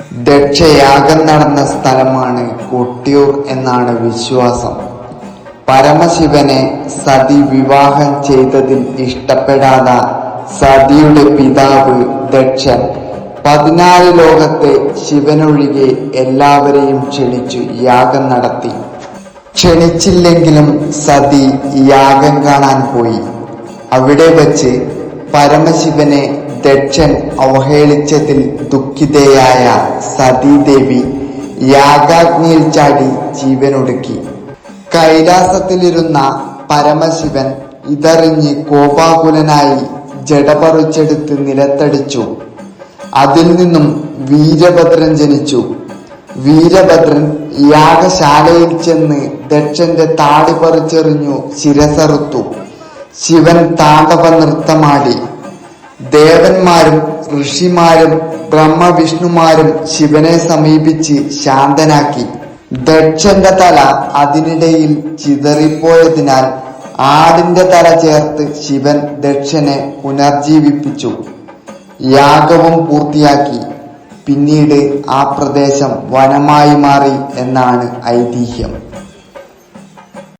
ദക്ഷയാഗം നടന്ന സ്ഥലമാണ് കൊട്ടിയൂർ എന്നാണ് വിശ്വാസം. പരമശിവനെ സതി വിവാഹം ചെയ്തതിൽ ഇഷ്ടപ്പെടാത്ത സതിയുടെ പിതാവ് ദക്ഷൻ പതിനാല് ലോകത്തെ ശിവനൊഴികെ എല്ലാവരെയും ക്ഷണിച്ചു യാഗം നടത്തി. ക്ഷണിച്ചില്ലെങ്കിലും സതി യാഗം കാണാൻ പോയി. അവിടെ വച്ച് പരമശിവനെ ദക്ഷൻ അവഹേളിച്ചതിൽ ദുഃഖിതയായ സതീദേവി യാഗാഗ്നിയിൽ ചാടി ജീവനൊടുക്കി. കൈലാസത്തിലിരുന്ന പരമശിവൻ ഇതറിഞ്ഞ് കോപാകുലനായി ജടപറിച്ചെടുത്ത് നിലത്തടിച്ചു. അതിൽ നിന്നും വീരഭദ്രൻ ജനിച്ചു. വീരഭദ്രൻ യാഗശാലയിൽ ചെന്ന് ദക്ഷന്റെ താടി പറിച്ചെറിഞ്ഞു ശിരസറുത്തു. ശിവൻ താണ്ഡവ നൃത്തമാടി. ദേവന്മാരും ഋഷിമാരും ബ്രഹ്മവിഷ്ണുമാരും ശിവനെ സമീപിച്ച് ശാന്തനാക്കി. ദക്ഷന്റെ തല അതിനിടയിൽ ചിതറിപ്പോയതിനാൽ ആടിന്റെ തല ചേർത്ത് ശിവൻ ദക്ഷനെ പുനർജീവിപ്പിച്ചു. യാഗവും പൂർത്തിയാക്കി. പിന്നീട് ആ പ്രദേശം വനമായി മാറി എന്നാണ് ഐതിഹ്യം.